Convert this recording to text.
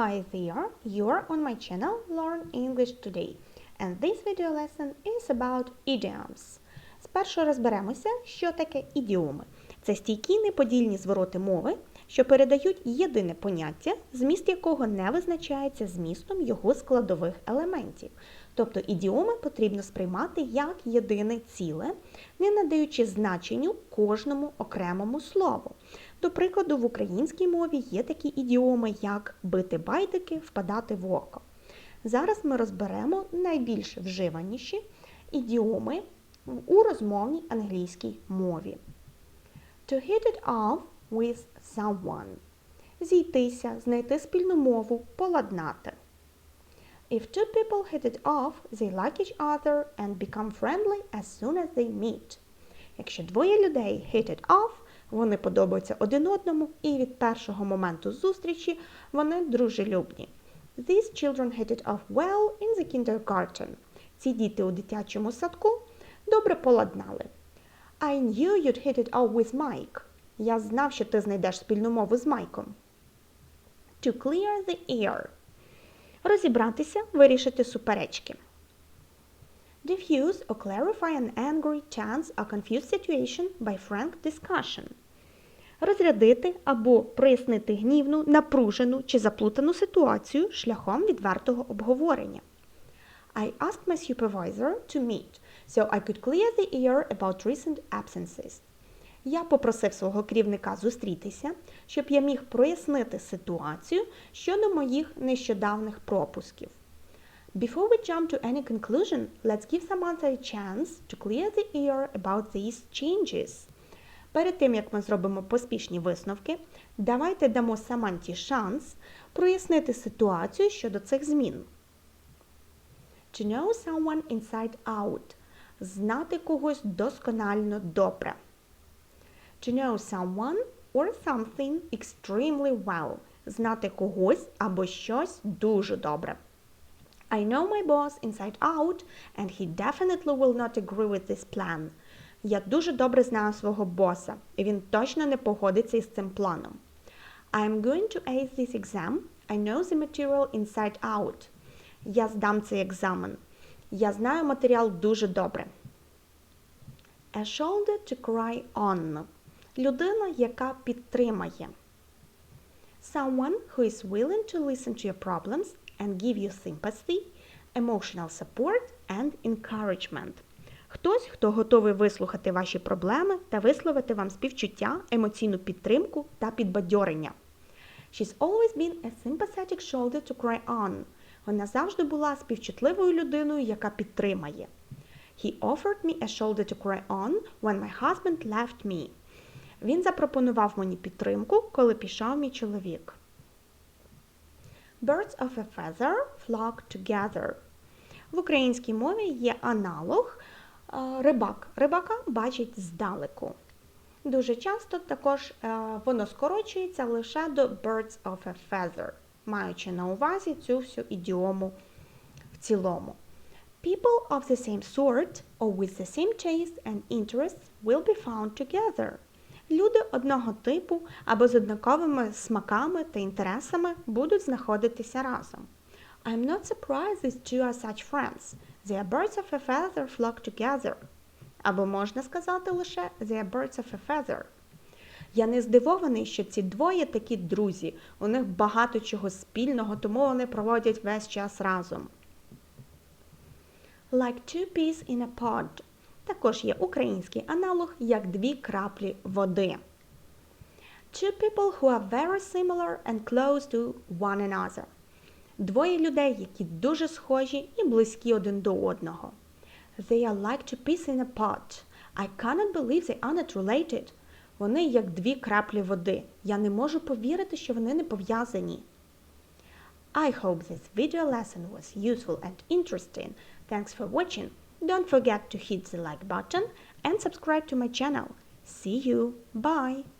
Hi there, you're on my channel Learn English Today and this video lesson is about idioms. Спершу розберемося, що таке ідіоми. Це стійкі неподільні звороти мови, що передають єдине поняття, зміст якого не визначається змістом його складових елементів. Тобто ідіоми потрібно сприймати як єдине ціле, не надаючи значенню кожному окремому слову. До прикладу, в українській мові є такі ідіоми, як бити байдики, впадати в око. Зараз ми розберемо найбільш вживаніші ідіоми у розмовній англійській мові. To hit it off with someone. Зійтися, знайти спільну мову, поладнати. If two people hit it off, they like each other and become friendly as soon as they meet. Якщо двоє людей hit it off, вони подобаються один одному і від першого моменту зустрічі вони дружелюбні. These children hit it off well in the kindergarten. Ці діти у дитячому садку добре поладнали. I knew you'd hit it off with Mike. Я знав, що ти знайдеш спільну мову з Майком. To clear the air. Розібратися, вирішити суперечки. Diffuse or clarify an angry, tense or confused situation by frank discussion. Розрядити або прояснити гнівну, напружену чи заплутану ситуацію шляхом відвертого обговорення. I asked my supervisor to meet, so I could clear the air about recent absences. Я попросив свого керівника зустрітися, щоб я міг прояснити ситуацію щодо моїх нещодавних пропусків. Before we jump to any conclusion, let's give Samantha a chance to clear the air about these changes. Перед тим, як ми зробимо поспішні висновки, давайте дамо Саманті шанс прояснити ситуацію щодо цих змін. To know someone inside out. Знати когось досконально добре. To know someone or something extremely well. Знати когось або щось дуже добре. I know my boss inside out, and he definitely will not agree with this plan. Я дуже добре знаю свого боса, і він точно не погодиться із цим планом. I am going to ace this exam. I know the material inside out. Я здам цей екзамен. Я знаю матеріал дуже добре. A shoulder to cry on. Людина, яка підтримає. Someone who is willing to listen to your problems and give you sympathy, emotional support and encouragement. Хтось, хто готовий вислухати ваші проблеми та висловити вам співчуття, емоційну підтримку та підбадьорення. She's always been a sympathetic shoulder to cry on. Вона завжди була співчутливою людиною, яка підтримає. He offered me a shoulder to cry on when my husband left me. Він запропонував мені підтримку, коли пішов мій чоловік. Birds of a feather flock together. В українській мові є аналог рибак. Рибака бачить здалеку. Дуже часто також е, воно скорочується лише до birds of a feather, маючи на увазі цю всю ідіому в цілому. People of the same sort or with the same taste and interests will be found together. Люди одного типу або з однаковими смаками та інтересами будуть знаходитися разом. I'm not surprised these two are such friends. Are birds of a feather flock together. Або можна сказати лише are birds of a feather. Я не здивований, що ці двоє такі друзі. У них багато чого спільного, тому вони проводять весь час разом. Like two peas in a pod. Також є український аналог як дві краплі води. Two people who are very similar and close to one another. Двоє людей, які дуже схожі і близькі один до одного. They are like two peas in a pot. I cannot believe they are not related. Вони як дві краплі води. Я не можу повірити, що вони не пов'язані. I hope this video lesson was useful and interesting. Thanks for watching. Don't forget to hit the like button and subscribe to my channel. See you. Bye.